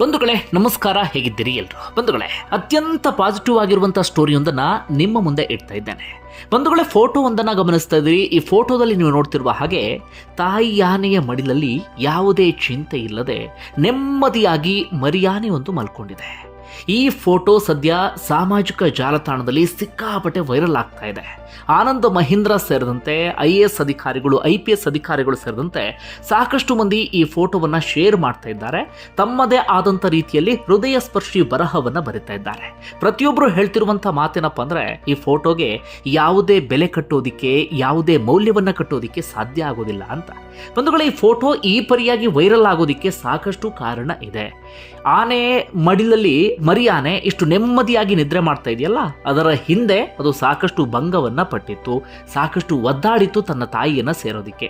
ಬಂಧುಗಳೇ, ನಮಸ್ಕಾರ, ಹೇಗಿದ್ದೀರಿ ಎಲ್ರು? ಬಂಧುಗಳೇ, ಅತ್ಯಂತ ಪಾಸಿಟಿವ್ ಆಗಿರುವಂಥ ಸ್ಟೋರಿಯೊಂದನ್ನು ನಿಮ್ಮ ಮುಂದೆ ಇಡ್ತಾ ಇದ್ದೇನೆ. ಬಂಧುಗಳೇ ಫೋಟೋ ಒಂದನ್ನು ಗಮನಿಸ್ತಾ ಇದ್ದೀರಿ. ಈ ಫೋಟೋದಲ್ಲಿ ನೀವು ನೋಡ್ತಿರುವ ಹಾಗೆ, ತಾಯಿ ಯಾನೆಯ ಮಡಿಲಲ್ಲಿ ಯಾವುದೇ ಚಿಂತೆ ಇಲ್ಲದೆ ನೆಮ್ಮದಿಯಾಗಿ ಮರಿಯಾನೆ ಒಂದು ಮಲ್ಕೊಂಡಿದೆ. ಈ ಫೋಟೋ ಸದ್ಯ ಸಾಮಾಜಿಕ ಜಾಲತಾಣದಲ್ಲಿ ಸಿಕ್ಕಾಪಟ್ಟೆ ವೈರಲ್ ಆಗ್ತಾ ಇದೆ. ಆನಂದ್ ಮಹೀಂದ್ರ ಸೇರಿದಂತೆ ಐ ಎ ಎಸ್ ಅಧಿಕಾರಿಗಳು ಐ ಪಿ ಎಸ್ ಅಧಿಕಾರಿಗಳು ಸೇರಿದಂತೆ ಸಾಕಷ್ಟು ಮಂದಿ ಈ ಫೋಟೋವನ್ನು ಶೇರ್ ಮಾಡ್ತಾ ಇದ್ದಾರೆ. ತಮ್ಮದೇ ಆದಂಥ ರೀತಿಯಲ್ಲಿ ಹೃದಯ ಸ್ಪರ್ಶಿ ಬರಹವನ್ನು ಬರಿತಾ ಇದ್ದಾರೆ. ಪ್ರತಿಯೊಬ್ಬರು ಹೇಳ್ತಿರುವಂಥ ಮಾತೇನಪ್ಪ ಅಂದರೆ, ಈ ಫೋಟೋಗೆ ಯಾವುದೇ ಬೆಲೆ ಕಟ್ಟೋದಿಕ್ಕೆ, ಯಾವುದೇ ಮೌಲ್ಯವನ್ನು ಕಟ್ಟೋದಿಕ್ಕೆ ಸಾಧ್ಯ ಆಗೋದಿಲ್ಲ ಅಂತ. ಬಂಧುಗಳೇ, ಈ ಫೋಟೋ ಈ ಪರಿಯಾಗಿ ವೈರಲ್ ಆಗೋದಿಕ್ಕೆ ಸಾಕಷ್ಟು ಕಾರಣ ಇದೆ. ಆನೆ ಮಡಿಲಲ್ಲಿ ಮರಿ ಆನೆ ಇಷ್ಟು ನೆಮ್ಮದಿಯಾಗಿ ನಿದ್ರೆ ಮಾಡ್ತಾ ಇದೆಯಲ್ಲ, ಅದರ ಹಿಂದೆ ಅದು ಸಾಕಷ್ಟು ಭಂಗವನ್ನ ಪಟ್ಟಿತ್ತು, ಸಾಕಷ್ಟು ಒದ್ದಾಡಿತ್ತು ತನ್ನ ತಾಯಿಯನ್ನ ಸೇರೋದಿಕ್ಕೆ.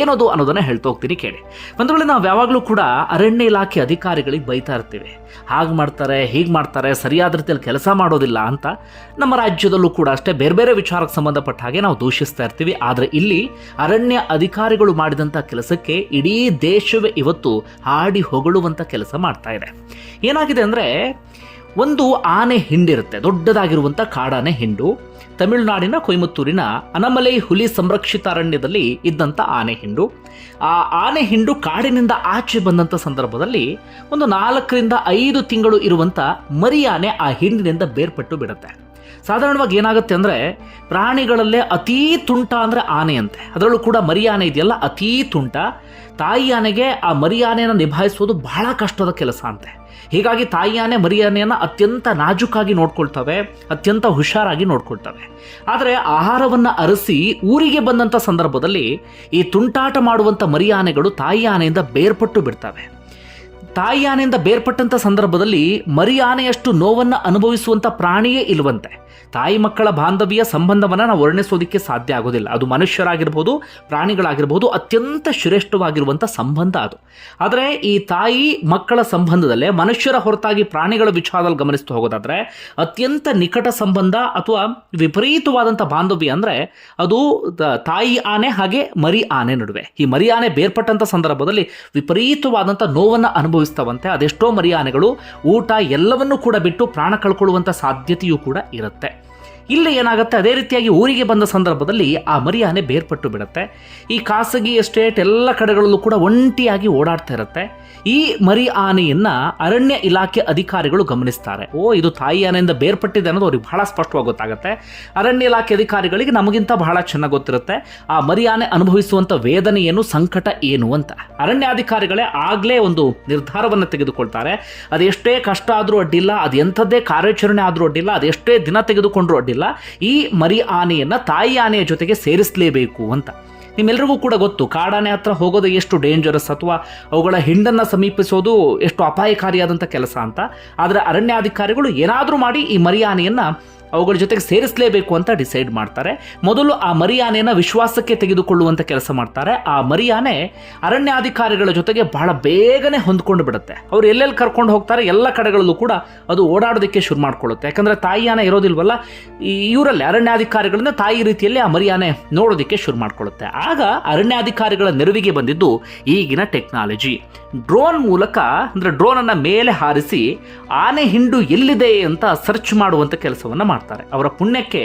ಏನದು ಅನ್ನೋದನ್ನ ಹೇಳ್ತಾ ಹೋಗ್ತೀನಿ ಕೇಳಿ. ಬಂಧುಗಳೇ, ನಾವು ಯಾವಾಗಲೂ ಕೂಡ ಅರಣ್ಯ ಇಲಾಖೆ ಅಧಿಕಾರಿಗಳಿಗೆ ಬೈತಾ ಇರ್ತೀವಿ. ಹಾಗೆ ಮಾಡ್ತಾರೆ, ಹೀಗೆ ಮಾಡ್ತಾರೆ, ಸರಿಯಾದ ರೀತಿಯಲ್ಲಿ ಕೆಲಸ ಮಾಡೋದಿಲ್ಲ ಅಂತ ನಮ್ಮ ರಾಜ್ಯದಲ್ಲೂ ಕೂಡ ಅಷ್ಟೇ ಬೇರೆ ಬೇರೆ ವಿಚಾರಕ್ಕೆ ಸಂಬಂಧಪಟ್ಟ ಹಾಗೆ ನಾವು ದೂಷಿಸ್ತಾ ಇರ್ತೀವಿ. ಆದರೆ ಇಲ್ಲಿ ಅರಣ್ಯ ಅಧಿಕಾರಿಗಳು ಮಾಡಿದಂಥ ಕೆಲಸಕ್ಕೆ ಇಡೀ ದೇಶವೇ ಇವತ್ತು ಹಾಡಿ ಹೊಗಳುವಂಥ ಕೆಲಸ ಮಾಡ್ತಾ ಇದೆ. ಏನಾಗಿದೆ ಅಂದರೆ ಒಂದು ಆನೆ ಹಿಂಡಿರುತ್ತೆ ದೊಡ್ಡದಾಗಿರುವಂಥ ಕಾಡಾನೆ ಹಿಂಡು. ತಮಿಳುನಾಡಿನ ಕೊಯಮತ್ತೂರಿನ ಅನಮಲೈ ಹುಲಿ ಸಂರಕ್ಷಿತ ಅರಣ್ಯದಲ್ಲಿ ಇದ್ದಂಥ ಆನೆ ಹಿಂಡು. ಆ ಆನೆ ಹಿಂಡು ಕಾಡಿನಿಂದ ಆಚೆ ಬಂದಂಥ ಸಂದರ್ಭದಲ್ಲಿ ಒಂದು ನಾಲ್ಕರಿಂದ ಐದು ತಿಂಗಳು ಇರುವಂಥ ಮರಿ ಆನೆ ಆ ಹಿಂಡಿನಿಂದ ಬೇರ್ಪಟ್ಟು ಬಿಡುತ್ತೆ. ಸಾಧಾರಣವಾಗಿ ಏನಾಗುತ್ತೆ ಅಂದರೆ ಪ್ರಾಣಿಗಳಲ್ಲೇ ಅತೀ ತುಂಟ ಅಂದರೆ ಆನೆ ಅಂತೆ. ಅದರಲ್ಲೂ ಕೂಡ ಮರಿ ಆನೆ ಇದೆಯಲ್ಲ, ಅತೀ ತುಂಟ. ತಾಯಿ ಆನೆಗೆ ಆ ಮರಿ ಆನೆಯನ್ನು ನಿಭಾಯಿಸುವುದು ಬಹಳ ಕಷ್ಟದ ಕೆಲಸ ಅಂತೆ. ಹೀಗಾಗಿ ತಾಯಿ ಆನೆ ಮರಿ ಆನೆಯನ್ನು ಅತ್ಯಂತ ನಾಜುಕಾಗಿ ನೋಡ್ಕೊಳ್ತವೆ, ಅತ್ಯಂತ ಹುಷಾರಾಗಿ ನೋಡ್ಕೊಳ್ತವೆ. ಆದರೆ ಆಹಾರವನ್ನು ಅರಸಿ ಊರಿಗೆ ಬಂದಂಥ ಸಂದರ್ಭದಲ್ಲಿ ಈ ತುಂಟಾಟ ಮಾಡುವಂಥ ಮರಿ ಆನೆಗಳು ತಾಯಿ ಆನೆಯಿಂದ ಬೇರ್ಪಟ್ಟು ಬಿಡ್ತವೆ. ತಾಯಿ ಆನೆಯಿಂದ ಬೇರ್ಪಟ್ಟಂಥ ಸಂದರ್ಭದಲ್ಲಿ ಮರಿ ಆನೆಯಷ್ಟು ನೋವನ್ನು ಅನುಭವಿಸುವಂಥ ಪ್ರಾಣಿಯೇ ಇಲ್ವಂತೆ. ತಾಯಿ ಮಕ್ಕಳ ಬಾಂಧವ್ಯ ಸಂಬಂಧವನ್ನು ನಾವು ವರ್ಣಿಸೋದಕ್ಕೆ ಸಾಧ್ಯ ಆಗೋದಿಲ್ಲ. ಅದು ಮನುಷ್ಯರಾಗಿರ್ಬೋದು, ಪ್ರಾಣಿಗಳಾಗಿರ್ಬೋದು, ಅತ್ಯಂತ ಶ್ರೇಷ್ಠವಾಗಿರುವಂಥ ಸಂಬಂಧ ಅದು. ಆದರೆ ಈ ತಾಯಿ ಮಕ್ಕಳ ಸಂಬಂಧದಲ್ಲೇ ಮನುಷ್ಯರ ಹೊರತಾಗಿ ಪ್ರಾಣಿಗಳ ವಿಚಾರದಲ್ಲಿ ಗಮನಿಸ್ತಾ ಹೋಗೋದಾದರೆ ಅತ್ಯಂತ ನಿಕಟ ಸಂಬಂಧ ಅಥವಾ ವಿಪರೀತವಾದಂಥ ಬಾಂಧವ್ಯ ಅಂದರೆ ಅದು ತಾಯಿ ಆನೆ ಹಾಗೆ ಮರಿ ಆನೆ ನಡುವೆ. ಈ ಮರಿ ಆನೆ ಬೇರ್ಪಟ್ಟಂಥ ಸಂದರ್ಭದಲ್ಲಿ ವಿಪರೀತವಾದಂಥ ನೋವನ್ನು ಅನುಭವಿಸ್ತವಂತೆ. ಅದೆಷ್ಟೋ ಮರಿ ಆನೆಗಳು ಊಟ ಎಲ್ಲವನ್ನೂ ಕೂಡ ಬಿಟ್ಟು ಪ್ರಾಣ ಕಳ್ಕೊಳ್ಳುವಂಥ ಸಾಧ್ಯತೆಯೂ ಕೂಡ ಇರುತ್ತೆ. ಇಲ್ಲಿ ಏನಾಗುತ್ತೆ? ಅದೇ ರೀತಿಯಾಗಿ ಊರಿಗೆ ಬಂದ ಸಂದರ್ಭದಲ್ಲಿ ಆ ಮರಿ ಆನೆ ಬೇರ್ಪಟ್ಟು ಬಿಡುತ್ತೆ. ಈ ಖಾಸಗಿ ಎಸ್ಟೇಟ್ ಎಲ್ಲ ಕಡೆಗಳಲ್ಲೂ ಕೂಡ ಒಂಟಿಯಾಗಿ ಓಡಾಡ್ತಾ ಇರುತ್ತೆ. ಈ ಮರಿ ಆನೆಯನ್ನ ಅರಣ್ಯ ಇಲಾಖೆ ಅಧಿಕಾರಿಗಳು ಗಮನಿಸ್ತಾರೆ. ಓ, ಇದು ತಾಯಿ ಆನೆಯಿಂದ ಬೇರ್ಪಟ್ಟಿದೆ ಅನ್ನೋದು ಅವ್ರಿಗೆ ಬಹಳ ಸ್ಪಷ್ಟವಾಗಿ ಗೊತ್ತಾಗುತ್ತೆ. ಅರಣ್ಯ ಇಲಾಖೆ ಅಧಿಕಾರಿಗಳಿಗೆ ನಮಗಿಂತ ಬಹಳ ಚೆನ್ನಾಗಿ ಗೊತ್ತಿರುತ್ತೆ. ಆ ಮರಿ ಆನೆ ಅನುಭವಿಸುವಂಥ ವೇದನೆ ಏನು, ಸಂಕಟ ಏನು ಅಂತ. ಅರಣ್ಯಾಧಿಕಾರಿಗಳೇ ಆಗಲೇ ಒಂದು ನಿರ್ಧಾರವನ್ನು ತೆಗೆದುಕೊಳ್ತಾರೆ. ಅದೆಷ್ಟೇ ಕಷ್ಟ ಆದರೂ ಅಡ್ಡಿಲ್ಲ, ಅದು ಎಂಥದ್ದೇ ಕಾರ್ಯಾಚರಣೆ ಆದರೂ ಅಡ್ಡಿಲ್ಲ, ಅದೆಷ್ಟೇ ದಿನ ತೆಗೆದುಕೊಂಡ್ರೂ ಅಡ್ಡಿಲ್ಲ. ಈ ಮರಿ ಆನೆಯನ್ನು ತಾಯಿ ಆನೆಯ ಜೊತೆಗೆ ಸೇರಿಸಲೇಬೇಕು ಅಂತ. ನಿಮ್ಮೆಲ್ಲರಿಗೂ ಕೂಡ ಗೊತ್ತು ಕಾಡಾನೆ ಹತ್ರ ಹೋಗೋದು ಎಷ್ಟು ಡೇಂಜರಸ್ ಅಥವಾ ಅವುಗಳ ಹಿಂಡನ್ನು ಸಮೀಪಿಸೋದು ಎಷ್ಟು ಅಪಾಯಕಾರಿಯಾದಂಥ ಕೆಲಸ ಅಂತ. ಆದರೆ ಅರಣ್ಯಾಧಿಕಾರಿಗಳು ಏನಾದರೂ ಮಾಡಿ ಈ ಮರಿ ಆನೆಯನ್ನು ಅವುಗಳ ಜೊತೆಗೆ ಸೇರಿಸಲೇಬೇಕು ಅಂತ ಡಿಸೈಡ್ ಮಾಡ್ತಾರೆ. ಮೊದಲು ಆ ಮರಿ ಆನೆಯನ್ನು ವಿಶ್ವಾಸಕ್ಕೆ ತೆಗೆದುಕೊಳ್ಳುವಂಥ ಕೆಲಸ ಮಾಡ್ತಾರೆ. ಆ ಮರಿಯಾನೆ ಅರಣ್ಯಾಧಿಕಾರಿಗಳ ಜೊತೆಗೆ ಬಹಳ ಬೇಗನೆ ಹೊಂದ್ಕೊಂಡು ಬಿಡುತ್ತೆ. ಅವ್ರು ಎಲ್ಲೆಲ್ಲಿ ಕರ್ಕೊಂಡು ಹೋಗ್ತಾರೆ ಎಲ್ಲ ಕಡೆಗಳಲ್ಲೂ ಕೂಡ ಅದು ಓಡಾಡೋದಕ್ಕೆ ಶುರು ಮಾಡ್ಕೊಳ್ಳುತ್ತೆ. ಯಾಕಂದರೆ ತಾಯಿಯಾನೆ ಇರೋದಿಲ್ವಲ್ಲ ಇವರಲ್ಲಿ ಅರಣ್ಯಾಧಿಕಾರಿಗಳನ್ನ ತಾಯಿ ರೀತಿಯಲ್ಲಿ ಆ ಮರಿಯಾನೆ ನೋಡೋದಕ್ಕೆ ಶುರು ಮಾಡ್ಕೊಳ್ಳುತ್ತೆ. ಆಗ ಅರಣ್ಯಾಧಿಕಾರಿಗಳ ನೆರವಿಗೆ ಬಂದಿದ್ದು ಈಗಿನ ಟೆಕ್ನಾಲಜಿ. ಡ್ರೋನ್ ಮೂಲಕ, ಅಂದರೆ ಡ್ರೋನನ್ನು ಮೇಲೆ ಹಾರಿಸಿ, ಆನೆ ಹಿಂಡು ಎಲ್ಲಿದೆ ಅಂತ ಸರ್ಚ್ ಮಾಡುವಂಥ ಕೆಲಸವನ್ನು ಮಾಡ್ತಾರೆ. ಅವರ ಪುಣ್ಯಕ್ಕೆ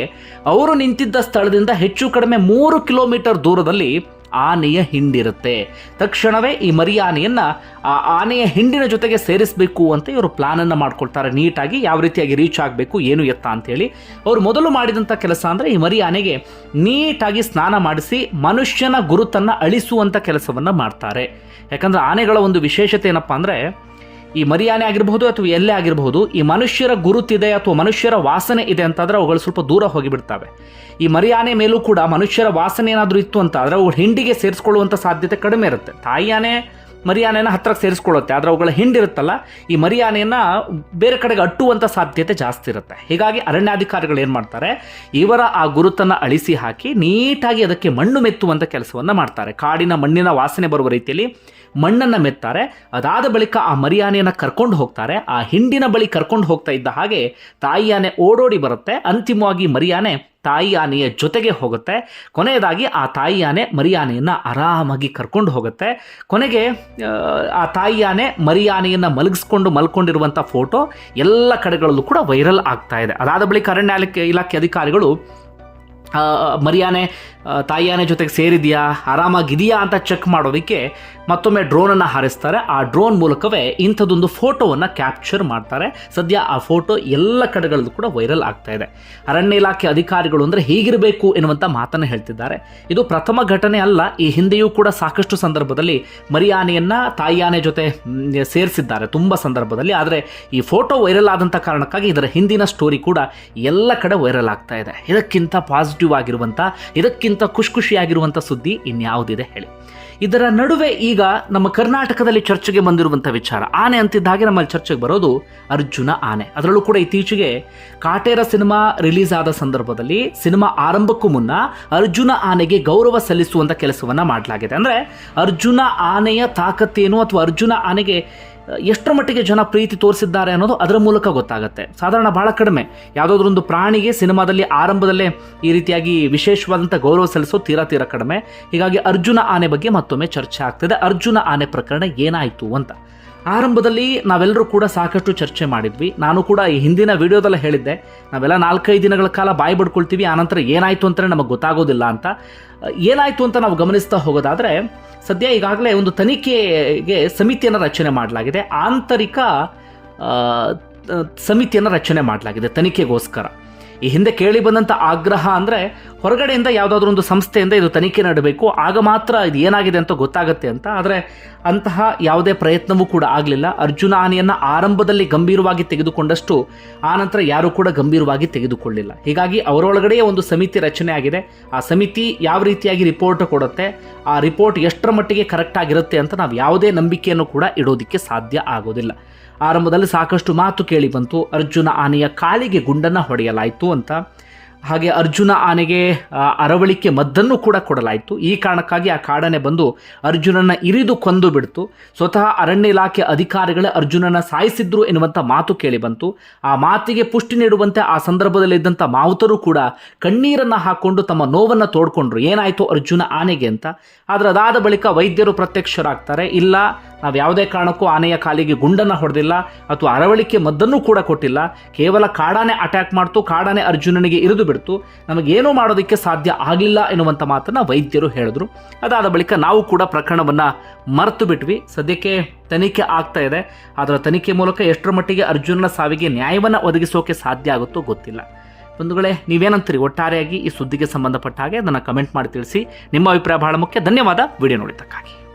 ಅವರು ನಿಂತಿದ್ದ ಸ್ಥಳದಿಂದ ಹೆಚ್ಚು ಕಡಿಮೆ ಮೂರು ಕಿಲೋಮೀಟರ್ ದೂರದಲ್ಲಿ ಆನೆಯ ಹಿಂಡಿರುತ್ತೆ. ತಕ್ಷಣವೇ ಈ ಮರಿ ಆನೆಯನ್ನು ಆ ಆನೆಯ ಹಿಂಡಿನ ಜೊತೆಗೆ ಸೇರಿಸಬೇಕು ಅಂತ ಇವರು ಪ್ಲಾನನ್ನು ಮಾಡ್ಕೊಳ್ತಾರೆ. ನೀಟಾಗಿ ಯಾವ ರೀತಿಯಾಗಿ ರೀಚ್ ಆಗಬೇಕು, ಏನು ಎತ್ತ ಅಂತೇಳಿ ಅವರು ಮೊದಲು ಮಾಡಿದಂಥ ಕೆಲಸ ಅಂದರೆ ಈ ಮರಿ ಆನೆಗೆ ನೀಟಾಗಿ ಸ್ನಾನ ಮಾಡಿಸಿ ಮನುಷ್ಯನ ಗುರುತನ್ನು ಅಳಿಸುವಂಥ ಕೆಲಸವನ್ನು ಮಾಡ್ತಾರೆ. ಯಾಕಂದರೆ ಆನೆಗಳ ಒಂದು ವಿಶೇಷತೆ ಏನಪ್ಪ ಅಂದರೆ ಈ ಮರಿಯಾನೆ ಆಗಿರಬಹುದು ಅಥವಾ ಎಲ್ಲೇ ಆಗಿರಬಹುದು, ಈ ಮನುಷ್ಯರ ಗುರುತಿದೆ ಅಥವಾ ಮನುಷ್ಯರ ವಾಸನೆ ಇದೆ ಅಂತಂದ್ರೆ ಅವುಗಳು ಸ್ವಲ್ಪ ದೂರ ಹೋಗಿಬಿಡ್ತವೆ ಈ ಮರಿಯಾನೆ ಮೇಲೂ ಕೂಡ ಮನುಷ್ಯರ ವಾಸನೆ ಏನಾದರೂ ಇತ್ತು ಅಂತ ಆದರೆ ಅವು ಹಿಂಡಿಗೆ ಸೇರಿಸ್ಕೊಳ್ಳುವಂಥ ಸಾಧ್ಯತೆ ಕಡಿಮೆ ಇರುತ್ತೆ. ತಾಯಿ ಆನೆ ಮರಿ ಆನೆನ ಹತ್ರಕ್ಕೆ ಸೇರಿಸ್ಕೊಳ್ಳುತ್ತೆ. ಆದರೆ ಅವುಗಳ ಹಿಂಡಿರುತ್ತಲ್ಲ. ಈ ಮರಿಯಾನೆಯನ್ನ ಬೇರೆ ಕಡೆಗೆ ಅಟ್ಟುವಂಥ ಸಾಧ್ಯತೆ ಜಾಸ್ತಿ ಇರುತ್ತೆ. ಹೀಗಾಗಿ ಅರಣ್ಯಾಧಿಕಾರಿಗಳು ಏನು ಮಾಡ್ತಾರೆ? ಇವರ ಆ ಗುರುತನ್ನು ಅಳಿಸಿ ಹಾಕಿ ನೀಟಾಗಿ ಅದಕ್ಕೆ ಮಣ್ಣು ಮೆತ್ತುವಂಥ ಕೆಲಸವನ್ನು ಮಾಡ್ತಾರೆ. ಕಾಡಿನ ಮಣ್ಣಿನ ವಾಸನೆ ಬರುವ ರೀತಿಯಲ್ಲಿ ಮಣ್ಣನ್ನು ಮೆತ್ತಾರೆ. ಅದಾದ ಬಳಿಕ ಆ ಮರಿಯಾನೆಯನ್ನು ಕರ್ಕೊಂಡು ಹೋಗ್ತಾರೆ. ಆ ಹಿಂಡಿನ ಬಳಿ ಕರ್ಕೊಂಡು ಹೋಗ್ತಾ ಇದ್ದ ಹಾಗೆ ತಾಯಿಯಾನೆ ಓಡೋಡಿ ಬರುತ್ತೆ. ಅಂತಿಮವಾಗಿ ಮರಿಯಾನೆ ತಾಯಿ ಆನೆಯ ಜೊತೆಗೆ ಹೋಗುತ್ತೆ. ಕೊನೆಯದಾಗಿ ಆ ತಾಯಿ ಆನೆ ಮರಿ ಆನೆಯನ್ನು ಆರಾಮಾಗಿ ಕರ್ಕೊಂಡು ಹೋಗುತ್ತೆ. ಕೊನೆಗೆ ಆ, ತಾಯಿ ಆನೆ ಮರಿ ಆನೆಯನ್ನು ಮಲಗಿಸ್ಕೊಂಡು ಮಲ್ಕೊಂಡಿರುವಂಥ ಫೋಟೋ ಎಲ್ಲ ಕಡೆಗಳಲ್ಲೂ ಕೂಡ ವೈರಲ್ ಆಗ್ತಾ ಇದೆ. ಅದಾದ ಬಳಿಕ ಅರಣ್ಯ ಇಲಾಖೆ ಅಧಿಕಾರಿಗಳು ಮರಿಯಾನೆ ಆ, ತಾಯಿ ಆನೆ ಜೊತೆಗೆ ಸೇರಿದೆಯಾ? ಆರಾಮಾಗಿದೆಯಾ ಅಂತ ಚೆಕ್ ಮಾಡೋದಕ್ಕೆ ಮತ್ತೊಮ್ಮೆ ಡ್ರೋನನ್ನು ಹಾರಿಸ್ತಾರೆ. ಆ ಡ್ರೋನ್ ಮೂಲಕವೇ ಇಂಥದ್ದೊಂದು ಫೋಟೋವನ್ನು ಕ್ಯಾಪ್ಚರ್ ಮಾಡ್ತಾರೆ. ಸದ್ಯ ಆ ಫೋಟೋ ಎಲ್ಲ ಕಡೆಗಳಲ್ಲೂ ಕೂಡ ವೈರಲ್ ಆಗ್ತಾ ಇದೆ. ಅರಣ್ಯ ಇಲಾಖೆ ಅಧಿಕಾರಿಗಳು ಅಂದರೆ ಹೀಗಿರಬೇಕು ಎನ್ನುವಂಥ ಮಾತನ್ನು ಹೇಳ್ತಿದ್ದಾರೆ. ಇದು ಪ್ರಥಮ ಘಟನೆ ಅಲ್ಲ ಈ ಹಿಂದೆಯೂ ಕೂಡ ಸಾಕಷ್ಟು ಸಂದರ್ಭದಲ್ಲಿ ಮರಿಯಾನೆಯನ್ನು ತಾಯಿಯಾನೆ ಜೊತೆ ಸೇರಿಸಿದ್ದಾರೆ ತುಂಬ ಸಂದರ್ಭದಲ್ಲಿ. ಆದರೆ ಈ ಫೋಟೋ ವೈರಲ್ ಆದಂಥ ಕಾರಣಕ್ಕಾಗಿ ಇದರ ಹಿಂದಿನ ಸ್ಟೋರಿ ಕೂಡ ಎಲ್ಲ ಕಡೆ ವೈರಲ್ ಆಗ್ತಾ ಇದೆ. ಇದಕ್ಕಿಂತ ಪಾಸಿಟಿವ್ ಆಗಿರುವಂಥ ಇದಕ್ಕಿಂತ ಖುಷಿ ಖುಷಿಯಾಗಿರುವಂಥ ಸುದ್ದಿ ಇನ್ಯಾವುದಿದೆ ಹೇಳಿ. ಇದರ ನಡುವೆ ಈಗ ನಮ್ಮ ಕರ್ನಾಟಕದಲ್ಲಿ ಚರ್ಚೆಗೆ ಬಂದಿರುವಂಥ ವಿಚಾರ. ಆನೆ ಅಂತಿದ್ದ ಹಾಗೆ ನಮ್ಮಲ್ಲಿ ಚರ್ಚೆಗೆ ಬರೋದು ಅರ್ಜುನ ಆನೆ. ಅದರಲ್ಲೂ ಕೂಡ ಇತ್ತೀಚೆಗೆ ಕಾಟೇರ ಸಿನಿಮಾ ರಿಲೀಸ್ ಆದ ಸಂದರ್ಭದಲ್ಲಿ ಸಿನಿಮಾ ಆರಂಭಕ್ಕೂ ಮುನ್ನ ಅರ್ಜುನ ಆನೆಗೆ ಗೌರವ ಸಲ್ಲಿಸುವಂಥ ಕೆಲಸವನ್ನು ಮಾಡಲಾಗಿದೆ. ಅಂದರೆ ಅರ್ಜುನ ಆನೆಯ ತಾಕತ್ತೇನು ಅಥವಾ ಅರ್ಜುನ ಆನೆಗೆ ಎಷ್ಟರ ಮಟ್ಟಿಗೆ ಜನ ಪ್ರೀತಿ ತೋರಿಸಿದ್ದಾರೆ ಅನ್ನೋದು ಅದರ ಮೂಲಕ ಗೊತ್ತಾಗುತ್ತೆ. ಸಾಧಾರಣ ಬಹಳ ಕಡಿಮೆ. ಯಾವುದಾದ್ರೊಂದು ಪ್ರಾಣಿಗೆ ಸಿನಿಮಾದಲ್ಲಿ ಆರಂಭದಲ್ಲೇ ಈ ರೀತಿಯಾಗಿ ವಿಶೇಷವಾದಂಥ ಗೌರವ ಸಲ್ಲಿಸೋ ತೀರಾ ತೀರಾ ಕಡಿಮೆ. ಹೀಗಾಗಿ ಅರ್ಜುನ ಆನೆ ಬಗ್ಗೆ ಮತ್ತೊಮ್ಮೆ ಚರ್ಚೆ ಆಗ್ತಿದೆ. ಅರ್ಜುನ ಆನೆ ಪ್ರಕರಣ ಏನಾಯಿತು ಅಂತ. ಆರಂಭದಲ್ಲಿ ನಾವೆಲ್ಲರೂ ಕೂಡ ಸಾಕಷ್ಟು ಚರ್ಚೆ ಮಾಡಿದ್ವಿ. ನಾನು ಕೂಡ ಈ ಹಿಂದಿನ ವಿಡಿಯೋದಲ್ಲ ಹೇಳಿದ್ದೆ. ನಾವೆಲ್ಲ ನಾಲ್ಕೈದು ದಿನಗಳ ಕಾಲ ಬಾಯಿ ಬಡ್ಕೊಳ್ತೀವಿ ಆನಂತರ ಏನಾಯಿತು ಅಂತಲೇ ನಮಗೆ ಗೊತ್ತಾಗೋದಿಲ್ಲ ಅಂತ. ಏನಾಯಿತು ಅಂತ ನಾವು ಗಮನಿಸ್ತಾ ಹೋಗೋದಾದರೆ, ಸದ್ಯ ಈಗಾಗಲೇ ಒಂದು ತನಿಖೆಗೆ ಸಮಿತಿಯನ್ನು ರಚನೆ ಮಾಡಲಾಗಿದೆ. ಆಂತರಿಕ ಸಮಿತಿಯನ್ನು ರಚನೆ ಮಾಡಲಾಗಿದೆ ತನಿಖೆಗೋಸ್ಕರ. ಈ ಹಿಂದೆ ಕೇಳಿ ಬಂದಂಥ ಆಗ್ರಹ ಅಂದರೆ ಹೊರಗಡೆಯಿಂದ ಯಾವುದಾದ್ರೂ ಒಂದು ಸಂಸ್ಥೆಯಿಂದ ಇದು ತನಿಖೆ ನಡಬೇಕು, ಆಗ ಮಾತ್ರ ಇದು ಏನಾಗಿದೆ ಅಂತ ಗೊತ್ತಾಗುತ್ತೆ ಅಂತ. ಆದರೆ ಅಂತಹ ಯಾವುದೇ ಪ್ರಯತ್ನವೂ ಕೂಡ ಆಗಲಿಲ್ಲ. ಅರ್ಜುನ ಆನೆಯನ್ನು ಆರಂಭದಲ್ಲಿ ಗಂಭೀರವಾಗಿ ತೆಗೆದುಕೊಂಡಷ್ಟು ಆನಂತರ ಯಾರೂ ಕೂಡ ಗಂಭೀರವಾಗಿ ತೆಗೆದುಕೊಳ್ಳಿಲ್ಲ. ಹೀಗಾಗಿ ಅವರೊಳಗಡೆಯೇ ಒಂದು ಸಮಿತಿ ರಚನೆ ಆಗಿದೆ. ಆ ಸಮಿತಿ ಯಾವ ರೀತಿಯಾಗಿ ರಿಪೋರ್ಟ್ ಕೊಡುತ್ತೆ, ಆ ರಿಪೋರ್ಟ್ ಎಷ್ಟರ ಮಟ್ಟಿಗೆ ಕರೆಕ್ಟ್ ಆಗಿರುತ್ತೆ ಅಂತ ನಾವು ಯಾವುದೇ ನಂಬಿಕೆಯನ್ನು ಕೂಡ ಇಡೋದಕ್ಕೆ ಸಾಧ್ಯ ಆಗೋದಿಲ್ಲ. ಆರಂಭದಲ್ಲಿ ಸಾಕಷ್ಟು ಮಾತು ಕೇಳಿ ಬಂತು. ಅರ್ಜುನ ಆನೆಯ ಕಾಲಿಗೆ ಗುಂಡನ್ನು ಹೊಡೆಯಲಾಯಿತು ಅಂತ. ಹಾಗೆ ಅರ್ಜುನ ಆನೆಗೆ ಅರವಳಿಕೆ ಮದ್ದನ್ನು ಕೂಡ ಕೊಡಲಾಯಿತು. ಈ ಕಾರಣಕ್ಕಾಗಿ ಆ ಕಾಡನೆ ಬಂದು ಅರ್ಜುನನ ಇರಿದು ಕೊಂದು ಬಿಡ್ತು. ಸ್ವತಃ ಅರಣ್ಯ ಇಲಾಖೆ ಅಧಿಕಾರಿಗಳೇ ಅರ್ಜುನನ ಸಾಯಿಸಿದ್ರು ಎನ್ನುವಂಥ ಮಾತು ಕೇಳಿ ಬಂತು. ಆ ಮಾತಿಗೆ ಪುಷ್ಟಿ ನೀಡುವಂತೆ ಆ ಸಂದರ್ಭದಲ್ಲಿದ್ದಂಥ ಮಾವುತರು ಕೂಡ ಕಣ್ಣೀರನ್ನು ಹಾಕೊಂಡು ತಮ್ಮ ನೋವನ್ನು ತೋಡ್ಕೊಂಡ್ರು. ಏನಾಯಿತು ಅರ್ಜುನ ಆನೆಗೆ ಅಂತ. ಆದರೆ ಅದಾದ ಬಳಿಕ ವೈದ್ಯರು ಪ್ರತ್ಯಕ್ಷರಾಗ್ತಾರೆ. ಇಲ್ಲ ನಾವು ಯಾವುದೇ ಕಾರಣಕ್ಕೂ ಆನೆಯ ಕಾಲಿಗೆ ಗುಂಡನ್ನು ಹೊಡೆದಿಲ್ಲ ಅಥವಾ ಅರವಳಿಕೆ ಮದ್ದನ್ನು ಕೂಡ ಕೊಟ್ಟಿಲ್ಲ. ಕೇವಲ ಕಾಡಾನೆ ಅಟ್ಯಾಕ್ ಮಾಡ್ತು, ಕಾಡಾನೆ ಅರ್ಜುನನಿಗೆ ಇರಿದು ಬಿಡ್ತು. ನಮಗೇನೂ ಮಾಡೋದಕ್ಕೆ ಸಾಧ್ಯ ಆಗಲಿಲ್ಲ ಎನ್ನುವಂಥ ಮಾತನ್ನು ವೈದ್ಯರು ಹೇಳಿದ್ರು. ಅದಾದ ಬಳಿಕ ನಾವು ಕೂಡ ಪ್ರಕರಣವನ್ನು ಮರೆತು ಬಿಟ್ವಿ. ಸದ್ಯಕ್ಕೆ ತನಿಖೆ ಆಗ್ತಾ ಇದೆ. ಅದರ ತನಿಖೆ ಮೂಲಕ ಎಷ್ಟರ ಮಟ್ಟಿಗೆ ಅರ್ಜುನನ ಸಾವಿಗೆ ನ್ಯಾಯವನ್ನು ಒದಗಿಸೋಕೆ ಸಾಧ್ಯ ಆಗುತ್ತೋ ಗೊತ್ತಿಲ್ಲ. ಬಂಧುಗಳೇ, ನೀವೇನಂತೀರಿ? ಒಟ್ಟಾರೆಯಾಗಿ ಈ ಸುದ್ದಿಗೆ ಸಂಬಂಧಪಟ್ಟ ಹಾಗೆ ಅದನ್ನು ಕಮೆಂಟ್ ಮಾಡಿ ತಿಳಿಸಿ. ನಿಮ್ಮ ಅಭಿಪ್ರಾಯ ಬಹಳ ಮುಖ್ಯ. ಧನ್ಯವಾದ. ವಿಡಿಯೋ ನೋಡಿದ್ದಕ್ಕಾಗಿ.